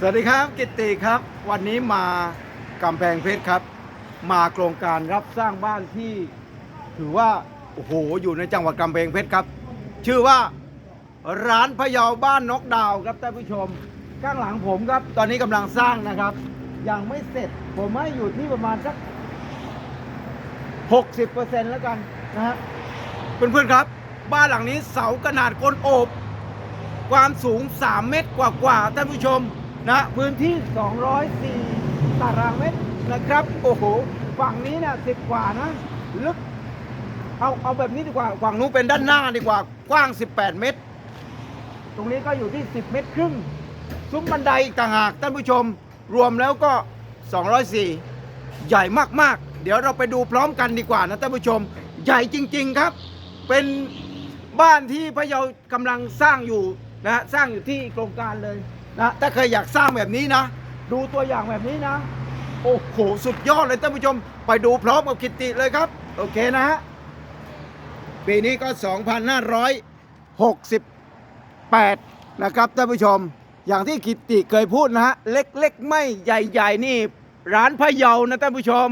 สวัสดีครับ กิตติครับ วันนี้มากำแพงเพชรครับ มาโครงการรับสร้างบ้านที่ ถือว่าโอ้โหอยู่ในจังหวัดกำแพงเพชรครับ ชื่อว่าร้านพะเยาบ้านนกดาวครับท่านผู้ชม ข้างหลังผมครับ ตอนนี้กำลังสร้างนะครับ ยังไม่เสร็จผมให้อยู่ที่ประมาณสัก 60%แล้วกันนะฮะเพื่อนๆครับ บ้านหลังนี้เสาขนาดก้นโอบ ความสูง 3 เมตรกว่าๆท่านผู้ชม นะพื้นที่ 204 ตารางเมตรนะครับ โอ้โห ฝั่งนี้นะสิบกว่านะ ลึก เอาเอาแบบนี้ดีกว่า ฝั่งนู้นเป็นด้านหน้าดีกว่า กว้าง 18 เมตร ตรงนี้ก็อยู่ที่ 10 เมตรครึ่ง ซุ้มบันไดต่างหากท่านผู้ชม รวมแล้วก็ 204 ใหญ่มากๆ เดี๋ยวเราไปดูพร้อมกันดีกว่านะท่านผู้ชม ใหญ่จริง ๆครับ เป็นบ้านที่พะเยากำลังสร้างอยู่นะสร้างอยู่ที่โครงการเลย นะถ้าเคยอยากสร้างแบบนี้นะ ดูตัวอย่างแบบนี้นะ โอ้โห สุดยอดเลยท่านผู้ชม ไปดูพร้อมกับกิตติเลยครับ โอเคนะฮะปีนี้ก็ 2568 นะครับท่านผู้ชม อย่างที่กิตติเคยพูดนะฮะ เล็กๆ ไม่ใหญ่ๆ นี่ ร้านพะเยานะท่านผู้ชม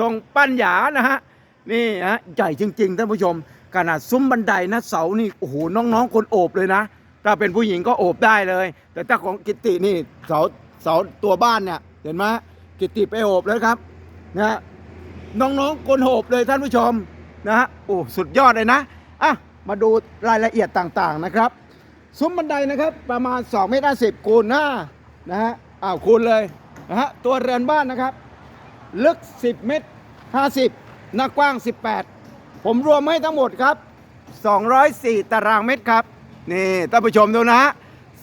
ทรงปัญญานะฮะ นี่ฮะ ใหญ่จริง ๆ ท่านผู้ชม ขนาดซุ้มบันไดนะเสานี่ โอ้โห น้องๆ คนโอบเลยนะ ถ้าเป็นผู้หญิงก็โอบได้เลย แต่ถ้าของกิตตินี่เสาเสาตัวบ้านเนี่ยเห็นไหมกิตติไปโอบแล้วครับนะน้องๆคนโหบเลยท่านผู้ชมนะฮะโอ้สุดยอดเลยนะอะมาดูรายละเอียดต่างๆนะครับซุ้มบันไดนะครับประมาณ2เมตร50คูณ5นะฮะอ้าวคูณเลยนะฮะตัวเรือนบ้านนะครับ ลึก 10 เมตร 50 หน้ากว้าง 18 ผมรวมให้ทั้งหมดครับ 204 ตารางเมตรครับ นี่ท่านผู้ชมดูนะฮะ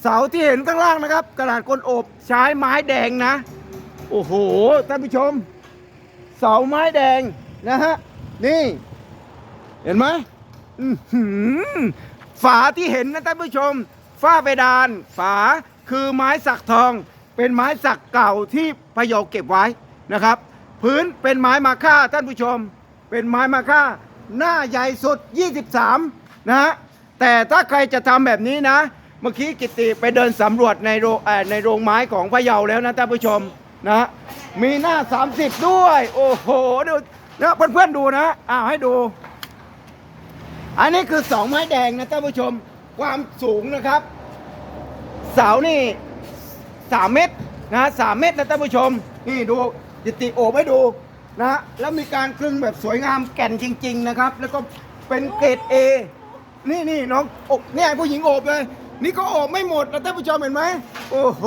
เสาที่เห็นข้างล่างนะครับ กระดาษก้นโอบใช้ไม้แดงนะ โอ้โหท่านผู้ชม เสาไม้แดงนะฮะนี่ เห็นไหมหือฝาที่เห็นนะท่านผู้ชม ฝ้าเพดาน ฝาคือไม้สักทอง เป็นไม้สักเก่าที่พะเยาเก็บไว้นะครับ พื้นเป็นไม้มาค่าท่านผู้ชม เป็นไม้มาค่าหน้าใหญ่สุด 23 นะฮะ แต่ถ้าใครจะทำแบบนี้นะ เมื่อกี้กิติไปเดินสำรวจในโรงในโรงไม้ของพะเยาแล้วนะท่านผู้ชมนะมีหน้า 30 ด้วย โอ้โหดูนะเพื่อนๆดูนะอ้าวให้ดู อันนี้คือสองไม้แดงนะท่านผู้ชมความสูงนะครับ เสานี่สามเมตรนะสามเมตรนะท่านผู้ชม นี่ดูจิติโอบให้ดูนะแล้วมีการคลึงแบบสวยงามแก่นจริง ๆ นะครับ แล้วก็เป็นเกรดเอ นี่นี่น้องอกเนี่ยผู้หญิงโอบเลย นี่ก็โอบไม่หมดนะท่านผู้ชมเห็นไหมโอ้โห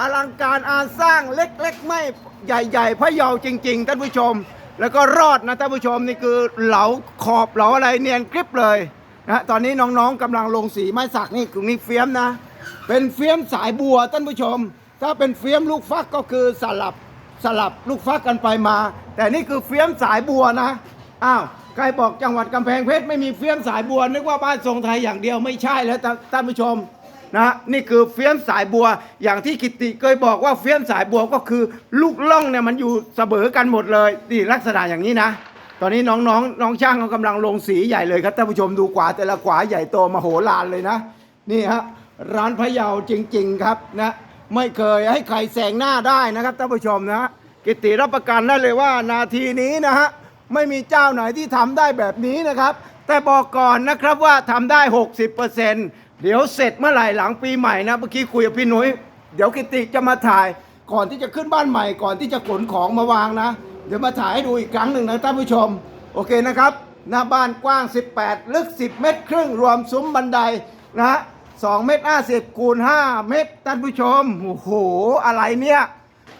อลังการอานสร้างเล็ก ๆ ไม่ใหญ่ๆพะเยาจริง ๆท่านผู้ชม แล้วก็รอดนะท่านผู้ชมนี่คือเหลาขอบเหลาอะไรเนียนกริบเลยนะตอนนี้น้องๆกำลังลงสีไม้สักนี่กลุ่มนี้เฟียมนะ เป็นเฟียมสายบัวท่านผู้ชม ถ้าเป็นเฟียมลูกฟักก็คือสลับสลับลูกฟักกันไปมา แต่นี่คือเฟียมสายบัวนะอ้าว ใครบอกจังหวัดกำแพงเพชรไม่มีเฟี้ยมสายบัว นึกว่าบ้านทรงไทยอย่างเดียวไม่ใช่แล้วท่านผู้ชมนะนี่คือเฟี้ยมสายบัวอย่างที่กิติเคยบอกว่าเฟี้ยมสายบัวก็คือลูกล่องเนี่ยมันอยู่เสมอกันหมดเลยนี่ลักษณะอย่างนี้นะ ตอนนี้น้องๆน้องช่างเขากำลังลงสีใหญ่เลยครับท่านผู้ชมดูขวาแต่ละขวาใหญ่โตมโหฬารเลยนะนี่ฮะร้านพะเยาจริง ๆครับนะไม่เคยให้ใครแซงหน้าได้นะครับท่านผู้ชมนะกิติรับประกันได้เลยว่านาทีนี้นะฮะ ไม่มีเจ้าไหนที่ทำได้แบบนี้นะครับ แต่บอกก่อนนะครับว่าทำได้ 60%เดี๋ยวเสร็จเมื่อไหร่หลังปีใหม่นะเมื่อกี้คุยกับพี่หนุย้ยเดี๋ยวกิติจะมาถ่ายก่อนที่จะขึ้นบ้านใหม่ ก่อนที่จะขนของมาวางนะ เดี๋ยวมาถ่ายให้ดูอีกครั้งหนึ่งนะท่านผู้ชม โอเคนะครับ หน้าบ้านกว้าง 18 ลึก 10 เมตร ครึ่งรวมซุ้มบันไดนะฮะ2เมตร50คูณ5เมตรท่านผู้ชมโอ้โหอะไรเนี่ย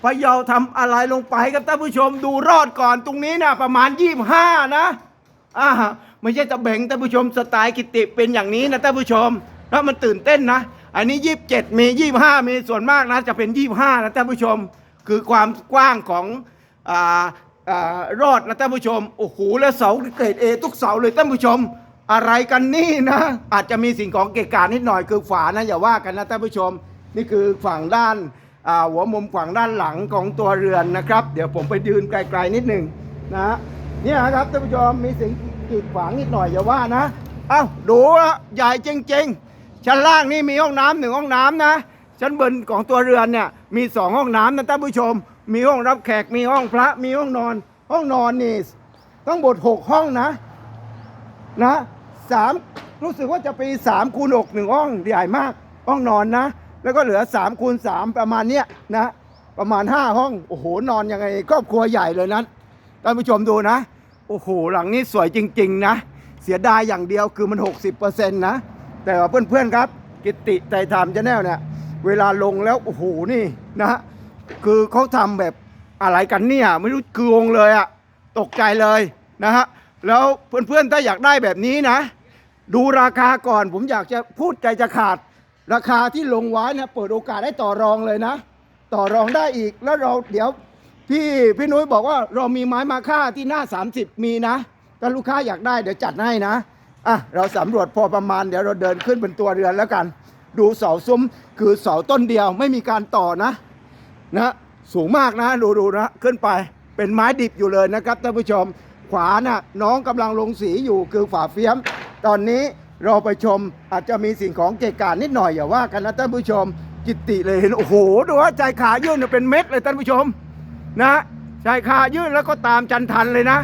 พะเยาทำอะไรลงไปครับท่านผู้ชมดูรอดก่อนตรงนี้นะประมาณ25นะอ่าไม่ใช่ตะเบ่งท่านผู้ชมสไตล์กิติเป็นอย่างนี้นะท่านผู้ชมแล้วมันตื่นเต้นนะ อันนี้27มี25มีส่วนมากนะจะเป็น25นะท่านผู้ชม คือความกว้างของอ่าอ่ารอดนะท่านผู้ชมโอ้โหแล้วเสาเกรดเอทุกเสาเลยท่านผู้ชมอะไรกันนี่นะ อาจจะมีสิ่งของเกะกะนิดหน่อยคือฝานะอย่าว่ากันนะท่านผู้ชม นี่คือฝั่งด้าน หัวมุมฝั่งด้านหลังของตัวเรือนนะครับ เดี๋ยวผมไปยืนไกลๆนิดหนึ่งนะเนี่ยครับท่านผู้ชมมีสิ่งกีดขวางนิดหน่อยอย่าว่านะเอ้าดูอะใหญ่จริง ๆ ชั้นล่างนี่มีห้องน้ำหนึ่งห้องน้ำนะชั้นชั้นบนของตัวเรือนเนี่ยมีสองห้องน้ำนะท่านผู้ชม มีห้องรับแขกมีห้องพระมีห้องนอน ห้องนอนนี่ต้องบทหกห้องนะนะสามรู้สึกว่าจะปีสามคูณหกหนึ่งห้องใหญ่มากห้องนอนนะ แล้วก็เหลือสามคูณสามประมาณเนี้ยนะประมาณห้าห้องโอ้โหนอนยังไงครอบครัวใหญ่เลยนั้นท่านผู้ชมดูนะโอ้โหหลังนี้สวยจริง ๆ นะ เสียดายอย่างเดียวคือมัน 60%นะแต่ว่าเพื่อนๆครับ กิติไตรธรรมชาแนลเนี่ยเวลาลงแล้วโอ้โหนี่นะคือเขาทำแบบอะไรกันเนี่ยไม่รู้คืองงเลยอะตกใจเลยนะฮะแล้วเพื่อนๆถ้าอยากได้แบบนี้นะ ดูราคาก่อนผมอยากจะพูดใจจะขาด ราคาที่ลงไว้นี่ยเปิดโอกาสให้ต่อรองเลยนะ ต่อรองได้อีกแล้วเราเดี๋ยวพี่พี่นุ้ยบอกว่าเรามีไม้มาค่าที่หน้า 30 มีนะถ้าลูกค้าอยากได้เดี๋ยวจัดให้นะอะเราสำรวจพอประมาณเดี๋ยวเราเดินขึ้นเป็นตัวเรือนแล้วกัน ดูเสาซุ้มคือเสาต้นเดียวไม่มีการต่อนะนะสูงมากนะดูดูนะขึ้นไปเป็นไม้ดิบอยู่เลยนะครับท่านผู้ชม ขวาน่ะน้องกำลังลงสีอยู่คือฝาเฟียม ตอนนี้ เราไปชมอาจจะมีสิ่งของเกะกะนิดหน่อยอย่าว่ากันนะท่านผู้ชมจิตติเลยเห็นโอ้โหดูว่าใจขายื่นเนี่ยเป็นเม็ดเลยท่านผู้ชม นะใจขายื่นแล้วก็ตามจันทันเลยนะ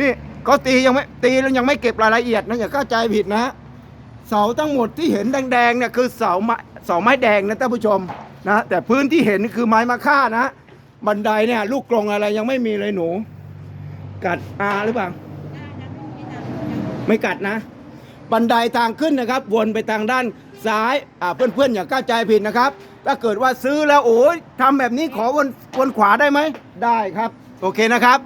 นี่เขาตียังไม่ตีแล้วยังไม่เก็บรายละเอียดนะอย่าเข้าใจผิดนะเสาทั้งหมดที่เห็นแดงๆเนี่ยคือเสาไม้เสาไม้แดงนะท่านผู้ชมนะแต่พื้นที่เห็นคือไม้มะค่านะ บันไดเนี่ยลูกกรงอะไรยังไม่มีเลยหนู กัดอาหรือเปล่า ไม่กัดนะ บันไดทางขึ้นนะครับ วนไปทางด้านซ้ายอ่าเพื่อนๆอย่าเข้าใจผิดนะครับ ถ้าเกิดว่าซื้อแล้วโอ้ยทำแบบนี้ขอวนวนขวาได้ไหมได้ครับ โอเคนะครับ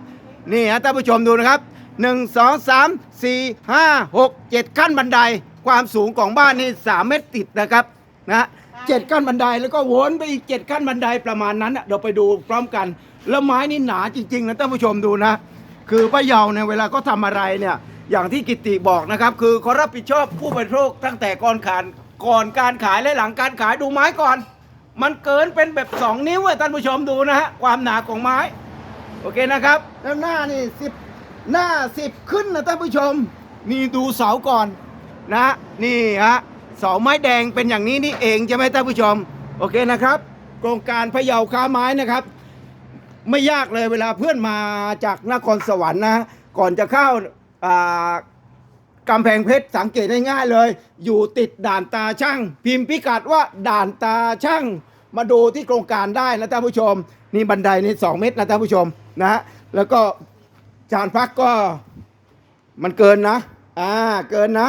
นี่ฮะท่านผู้ชมดูนะครับหนึ่งสองสามสี่ห้าหกเจ็ดขั้นบันไดความสูงของบ้านนี่สามเมตรติดนะครับนะเจ็ดขั้นบันไดแล้วก็วนไปอีกเจ็ดขั้นบันไดประมาณนั้นน่ะเราไปดูพร้อมกัน แล้วไม้นี่หนาจริงๆนะท่านผู้ชมดูนะ คือป้าเยาเนี่ยเวลาเขาทำอะไรเนี่ย อย่างที่กิติบอกนะครับคือเขารับผิดชอบผู้บริโภคตั้งแต่ก่อนขายก่อนการขายและหลังการขายดูไม้ก่อน มันเกินเป็นแบบ 2 นิ้วอะท่านผู้ชมดูนะฮะความหนาของไม้ โอเคนะครับ แล้วหน้านี่สิบหน้าสิบขึ้นนะท่านผู้ชม นี่ดูเสาก่อนนะนี่ฮะเสาไม้แดงเป็นอย่างนี้นี่เองใช่ไหมท่านผู้ชม โอเคนะครับ โครงการพะเยาค้าไม้นะครับ ไม่ยากเลยเวลาเพื่อนมาจากนครสวรรค์นะ ก่อนจะเข้าอ่า กำแพงเพชรสังเกตได้ง่ายเลย อยู่ติดด่านตาช่าง พิมพ์พิกัดว่าด่านตาช่าง มาดูที่โครงการได้นะท่านผู้ชม นี่บันไดนี่สองเมตรนะท่านผู้ชมนะ แล้วก็จานพักก็มันเกินนะอ่าเกินนะ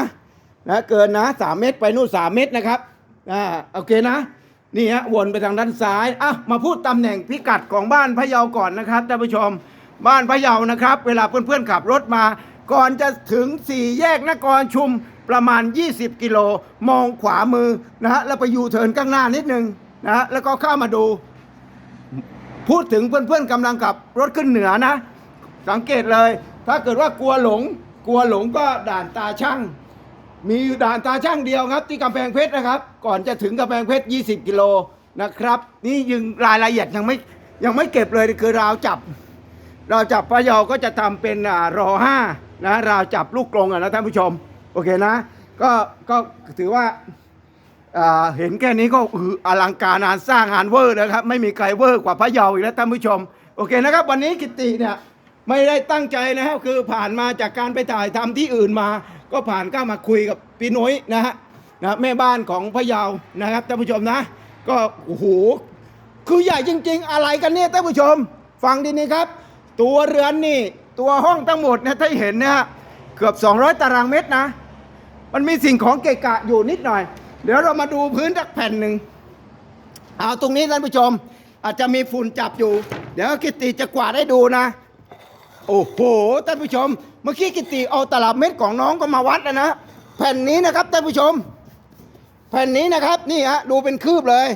นะเกินนะสามเมตรไปนู่นสามเมตรนะครับอ่าโอเคนะนี่ฮะวนไปทางด้านซ้ายอะมาพูดตำแหน่งพิกัดของบ้านพะเยาก่อนนะครับท่านผู้ชม บ้านพะเยานะครับ เวลาเพื่อนๆขับรถมา ก่อนจะถึงสี่แยกนครชุมประมาณ 20 กิโล มองขวามือนะฮะแล้วไปยูเทิร์นข้างหน้านิดนึงนะฮะแล้วก็เข้ามาดู พูดถึงเพื่อนๆกำลังขับรถขึ้นเหนือนะ สังเกตเลย ถ้าเกิดว่ากลัวหลง กลัวหลงก็ด่านตาช่าง มีอยู่ด่านตาช่างเดียวครับ ที่กำแพงเพชรนะครับ ก่อนจะถึงกำแพงเพชร 20 กิโลนะครับ นี่ยังรายละเอียดยังไม่ยังไม่เก็บเลยคือราวจับ ราวจับพะเยาก็จะทำเป็นรอห้า นะราวจับลูกกรงอะนะท่านผู้ชม โอเคนะ ก็ก็ถือว่าเห็นแค่นี้ก็ออลังการงานสร้างงานเวอร์นะครับ ไม่มีใครเวอร์กว่าพระเยาอีกแล้วท่านผู้ชม โอเคนะครับ วันนี้กิตติเนี่ยไม่ได้ตั้งใจนะครับคือผ่านมาจากการไปถ่ายทำที่อื่นมา ก็ผ่านเข้ามาคุยกับพี่นุ้ยนะฮะนะแม่บ้านของพระเยานะครับท่านผู้ชมนะ ก็โอ้โหคือใหญ่จริง ๆ อะไรกันเนี่ยท่านผู้ชม ฟังดีนี่ครับ ตัวเรือนนี่ ตัวห้องทั้งหมดนะถ้าเห็นนะฮะเกือบ 200 ตารางเมตรนะ มันมีสิ่งของเกะกะอยู่นิดหน่อย เดี๋ยวเรามาดูพื้นสักแผ่นหนึ่งเอาตรงนี้ท่านผู้ชม อาจจะมีฝุ่นจับอยู่ เดี๋ยวกิตติจะกวาดให้ดูนะ โอ้โหท่านผู้ชม เมื่อกี้กิตติเอาตลับเม็ดของน้องก็มาวัดแล้วนะแผ่นนี้นะครับท่านผู้ชม แผ่นนี้นะครับนี่ฮะดูเป็นคืบเลย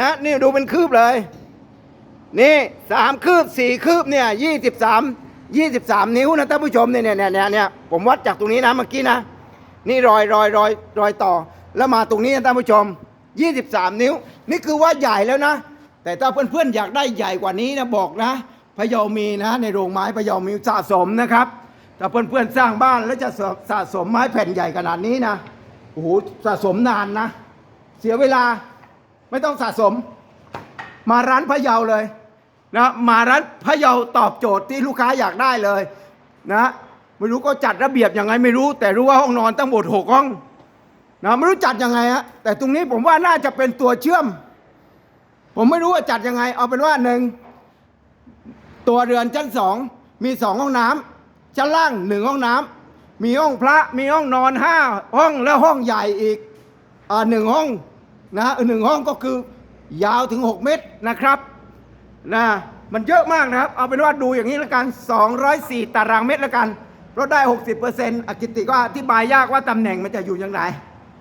นะนี่ดูเป็นคืบเลย นี่สามคืบสี่คืบเนี่ยยี่สิบสาม ยี่สิบสามนิ้วนะท่านผู้ชมเนี่ยเนี่ยเนี่ยเนี่ยผมวัดจากตรงนี้นะเมื่อกี้นะ นี่รอยรอยรอยรอยต่อ แล้วมาตรงนี้นะท่านผู้ชม 23 นิ้ว นี่คือว่าใหญ่แล้วนะ แต่ถ้าเพื่อนๆอยากได้ใหญ่กว่านี้นะบอกนะพะเยามีนะในโรงไม้พะเยามีสะสมนะครับถ้าเพื่อนๆสร้างบ้านแล้วจะสะสมไม้แผ่นใหญ่ขนาดนี้นะโอ้โหสะสมนานนะ เสียเวลาไม่ต้องสะสม มาร้านพะเยาเลย นะมาร้านพะเยาตอบโจทย์ที่ลูกค้าอยากได้เลย นะไม่รู้ก็จัดระเบียบยังไงไม่รู้ แต่รู้ว่าห้องนอนตั้งหมดหกห้องนะไม่รู้จัดยังไงฮะแต่ตรงนี้ผมว่าน่าจะเป็นตัวเชื่อม ผมไม่รู้ว่าจัดยังไง เอาเป็นว่าหนึ่งตัวเรือนชั้นสองมีสองห้องน้ำชั้นล่างหนึ่งห้องน้ำมีห้องพระมีห้องนอนห้าห้องแล้วห้องใหญ่อีกอ่าหนึ่งห้องนะหนึ่งห้องก็คือยาวถึง 6 เมตรนะครับ นะมันเยอะมากนะครับ เอาเป็นว่าดูอย่างนี้แล้วกัน 204 ตารางเมตรแล้วกันลดได้ 60%อากิติก็อธิบายยากว่าตำแหน่งมันจะอยู่อย่างไร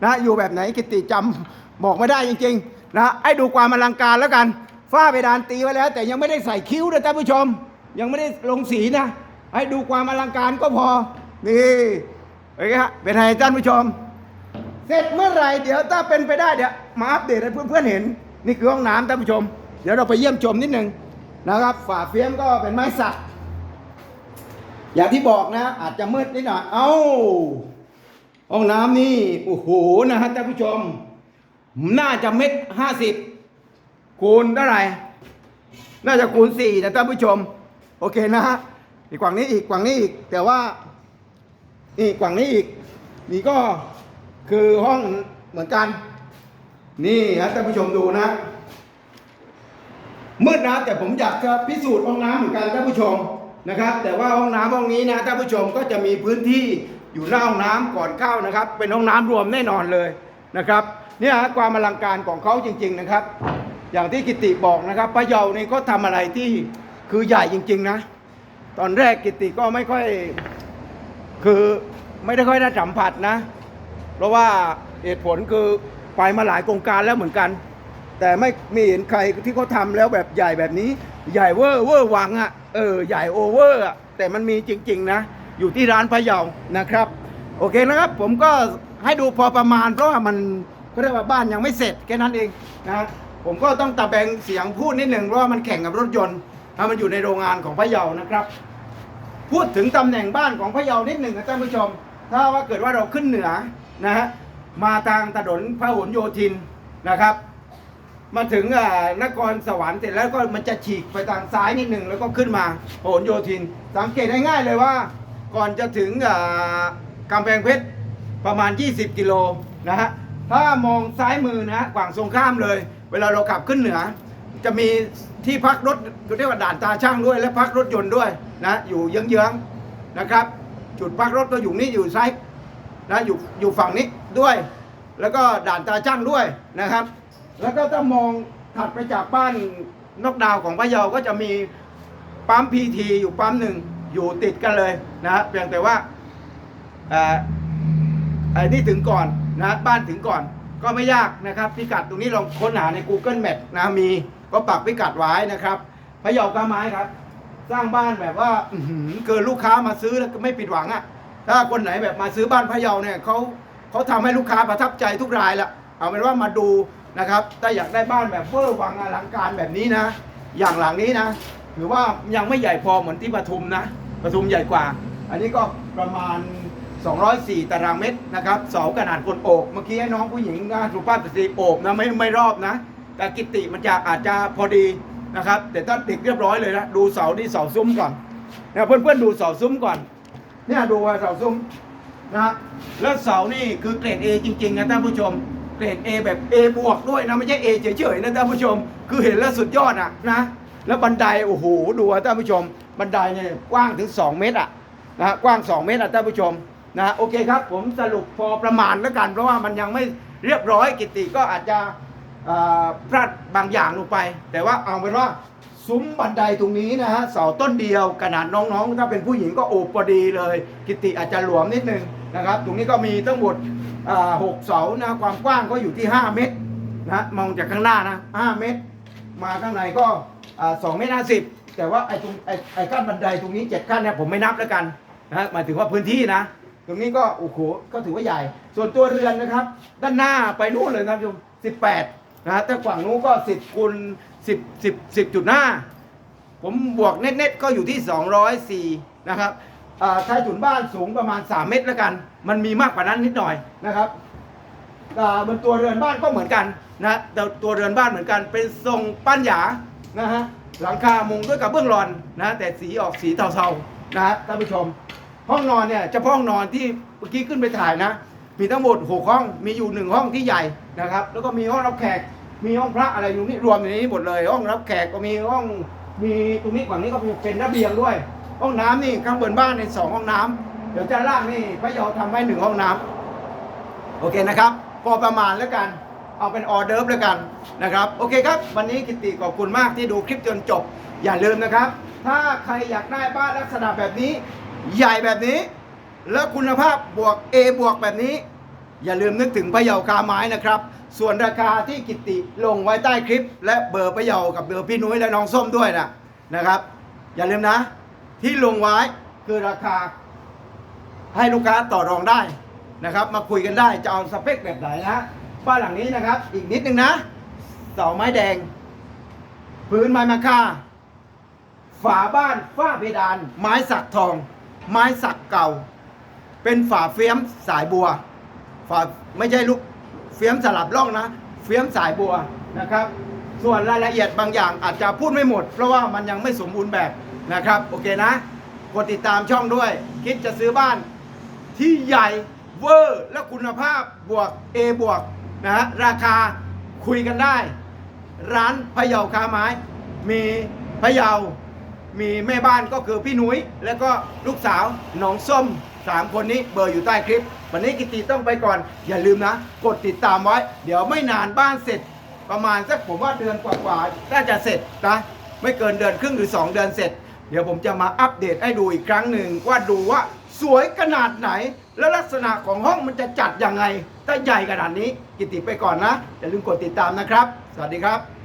นะอยู่แบบไหนกิติจำบอกไม่ได้จริงๆนะให้ดูความอลังการแล้วกันฝ้าเพดานตีไว้แล้ว แต่ยังไม่ได้ใส่คิ้วนะท่านผู้ชม ยังไม่ได้ลงสีนะให้ดูความอลังการก็พอนี่โอเคฮะเป็นไงท่านผู้ชม เสร็จเมื่อไหร่เดี๋ยวถ้าเป็นไปได้เดี๋ยวมาอัปเดตให้เพื่อนๆเห็น นี่คือห้องน้ำท่านผู้ชม เดี๋ยวเราไปเยี่ยมชมนิดนึงนะครับ ฝาเฟียมก็เป็นไม้สัก อย่างที่บอกนะ อาจจะมืดนิดหน่อย เอ้าห้องน้ำนี่ โอ้โห นะฮะท่านผู้ชม น่าจะเม็ดห้าสิบคูณเท่าไหร่ น่าจะคูณสี่นะท่านผู้ชม โอเคนะฮะอีกกว่างนี้อีกกว่างนี้อีก แต่ว่านี่กว่างนี้อีก นี่ก็คือห้องเหมือนกัน นี่ฮะท่านผู้ชมดูนะ มืดนะแต่ผมอยากจะพิสูจน์ห้องน้ำเหมือนกันท่านผู้ชมนะครับ แต่ว่าห้องน้ำห้องนี้นะท่านผู้ชมก็จะมีพื้นที่อยู่หน้าห้องน้ำก่อนเข้านะครับ เป็นห้องน้ำรวมแน่นอนเลยนะครับเนี่ยฮะความอลังการของเขาจริง ๆนะครับ อย่างที่กิติบอกนะครับพะเยานี่ก็ทำอะไรที่คือใหญ่จริง ๆนะ ตอนแรกกิติก็ไม่ค่อย คือไม่ได้ค่อยได้สัมผัสนะ เพราะว่าเหตุผลคือไปมาหลายโครงการแล้วเหมือนกัน แต่ไม่มีเห็นใครที่เขาทำแล้วแบบใหญ่แบบนี้ ใหญ่เวอร์เวอร์วังอะ่ะเออใหญ่โอเวอร์อะแต่มันมีจริง ๆ นะ อยู่ที่ร้านพะเยานะครับ โอเคนะครับ ผมก็ให้ดูพอประมาณ เพราะว่ามันก็เรียกว่าบ้านยังไม่เสร็จแค่นั้นเองนะผมก็ต้องตะแบงเสียงพูดนิดหนึ่งเพราะว่ามันแข่งกับรถยนต์ถ้ามันอยู่ในโรงงานของพะเยานะครับ พูดถึงตำแหน่งบ้านของพะเยานิดหนึ่งนะท่านผู้ชม ถ้าว่าเกิดว่าเราขึ้นเหนือนะฮะมาทางถนนพหลโยธินนะครับ มาถึงอ่านครสวรรค์เสร็จแล้วก็มันจะฉีกไปทางซ้ายนิดหนึ่งแล้วก็ขึ้นมาพหลโยธิน สังเกตง่ายๆเลยว่า ก่อนจะถึงอ่ากำแพงเพชรประมาณ 20 กิโลนะฮะถ้ามองซ้ายมือนะฮะฝั่งตรงข้ามเลย เวลาเราขับขึ้นเหนือ จะมีที่พักรถเรียกว่าด่านตาช่างด้วย และพักรถยนต์ด้วยนะอยู่เยื้องๆนะครับ จุดพักรถก็อยู่นี่อยู่ซ้ายนะอยู่อยู่ฝั่งนี้ด้วย แล้วก็ด่านตาช่างด้วยนะครับ แล้วก็ถ้ามองถัดไปจากบ้านนกดาวของพะเยาก็จะมีปั๊มพีทีอยู่ปั๊มหนึ่งอยู่ติดกันเลยนะฮะเพียงแต่ว่าอ่อไอ้นี่ถึงก่อนนะบ้านถึงก่อนก็ไม่ยากนะครับพิกัดตรงนี้ลองค้นหาใน Google Map นะมีก็ปักพิกัดไว้นะครับพะเยากาไม้ครับ สร้างบ้านแบบว่าเกินลูกค้ามาซื้อแล้วก็ไม่ผิดหวังอะ่ะถ้าคนไหนแบบมาซื้อบ้านพะเยาเนี่ยเขาเขาทำให้ลูกค้าประทับใจทุกรายละเอาเป็นว่ามาดู นะครับถ้าอยากได้บ้านแบบเวอร์วังอลังการแบบนี้นะ อย่างหลังนี้นะถือว่ายังไม่ใหญ่พอเหมือนที่ปทุมนะปทุมใหญ่กว่า อันนี้ก็ประมาณ 204 ตารางเมตรนะครับเสาขนาดคนโอบเมื่อกี้ให้น้องผู้หญิงนะสุภาพสตรีโอบนะไม่ไม่รอบนะ แต่กิติมันจะอาจจะพอดีนะครับ แต่ถ้าเด็กเรียบร้อยเลยนะดูเสาที่เสาซุ้มก่อนนะเพื่อนๆดูเสาซุ้มก่อนเนี่ยดูว่าเสาซุ้มนะฮะแล้วเสานี่คือเกรด A จริงๆนะท่านผู้ชม เกรด A แบบ A บวกด้วยนะไม่ใช่ A เฉยๆนะท่านผู้ชม คือเห็นแล้วสุดยอดอะนะ แล้วบันไดโอ้โหดูอะท่านผู้ชม บันไดเนี่ยกว้างถึง 2 เมตรอะนะกว้าง 2 เมตรอะท่านผู้ชมนะฮะโอเคครับ ผมสรุปพอประมาณแล้วกัน เพราะว่ามันยังไม่เรียบร้อยกิติก็อาจจะพลาดบางอย่างลงไป แต่ว่าเอาเป็นว่าซุ้มบันไดตรงนี้นะฮะเสาต้นเดียวขนาดน้องๆ ถ้าเป็นผู้หญิงก็โอบพอดีเลย กิติอาจจะหลวมนิดนึงนะครับ ตรงนี้ก็มีทั้งหมด หกเสานะความกว้างก็อยู่ที่ 5 เมตรนะมองจากข้างหน้านะ 5 เมตร มาข้างในก็สองเมตรห้าสิบแต่ว่าไอ้ตรงไอ้ไอ้ขั้นบันไดตรงนี้เจ็ดขั้นเนี่ยผมไม่นับแล้วกันนะหมายถึงว่าพื้นที่นะ ตรงนี้ก็โอ้โหก็ถือว่าใหญ่ ส่วนตัวเรือนนะครับ ด้านหน้าไปนู่นเลยนะคุณสิบแปดนะแต่ฝั่งนู้นก็สิบคูณสิบสิบสิบจุดห้าผมบวกเน็ตๆก็อยู่ที่204นะครับ ใต้ถุนบ้านสูงประมาณ 3 เมตรแล้วกัน มันมีมากกว่านั้นนิดหน่อยนะครับบนตัวเรือนบ้านก็เหมือนกันนะแต่ตัวเรือนบ้านเหมือนกันเป็นทรงปั้นหยานะฮะหลังคามุงด้วยกระเบื้องรอนนะแต่สีออกสีเทาๆนะฮะท่านผู้ชม ห้องนอนเนี่ยเฉพาะห้องนอนที่เมื่อกี้ขึ้นไปถ่ายนะ มีทั้งหมดหกห้องมีอยู่หนึ่งห้องที่ใหญ่นะครับ แล้วก็มีห้องรับแขก มีห้องพระอะไรอยู่นี่รวมในนี้หมดเลย ห้องรับแขกก็มีห้องมีตรงนี้ฝั่งนี้ก็เป็นระเบียงด้วย ห้องน้ำนี่ข้างบนบ้านในสองห้องน้ำเดี๋ยวจะล่างนี่พระยาทำไว้หนึ่งห้องน้ำโอเคนะครับพอประมาณแล้วกันเอาเป็นออเดิร์ฟแล้วกันนะครับ โอเคครับ วันนี้กิติขอบคุณมากที่ดูคลิปจนจบ อย่าลืมนะครับ ถ้าใครอยากได้บ้านลักษณะแบบนี้ ใหญ่แบบนี้ แล้วคุณภาพบวก A บวกแบบนี้ อย่าลืมนึกถึงพะเยาคาไม้นะครับ ส่วนราคาที่กิตติลงไว้ใต้คลิป และเบอร์พะเยากับเบอร์พี่นุ้ยและน้องส้มด้วยนะนะครับ อย่าลืมนะ ที่ลงไว้คือราคา ให้ลูกค้าต่อรองได้นะครับ มาคุยกันได้จะเอาสเปคแบบไหนนะบ้านหลังนี้นะครับ อีกนิดนึงนะเสาไม้แดง พื้นไม้มะค่า ฝาบ้านฝ้าเพดาน ไม้สักทอง ไม้สักเก่า เป็นฝาเฟี้ยมสายบัว ฝาไม่ใช่ลูกเฟี้ยมสลับร่องนะ เฟี้ยมสายบัวนะครับ ส่วนรายละเอียดบางอย่างอาจจะพูดไม่หมด เพราะว่ามันยังไม่สมบูรณ์แบบ นะครับโอเคนะกดติดตามช่องด้วย คิดจะซื้อบ้านที่ใหญ่เวอร์ และคุณภาพบวก A บวกนะฮะราคาคุยกันได้ ร้านพะเยาค้าไม้ มีพะเยา มีแม่บ้านก็คือพี่หนุย้ย แล้วก็ลูกสาวน้องส้มสามคนนี้เบอร์อยู่ใต้คลิป วันนี้กิติต้องไปก่อน อย่าลืมนะ กดติดตามไว้ เดี๋ยวไม่นานบ้านเสร็จ ประมาณสักผมว่าเดือนกว่าๆน่าจะเสร็จนะไม่เกินเดือนครึ่งหรือ 2 เดือนเสร็จ เดี๋ยวผมจะมาอัปเดตให้ดูอีกครั้งหนึ่งว่าดูว่าสวยขนาดไหน และลักษณะของห้องมันจะจัดยังไงถ้าใหญ่ขนาดนี้ กิติไปก่อนนะอย่าลืมกดติดตามนะครับ สวัสดีครับ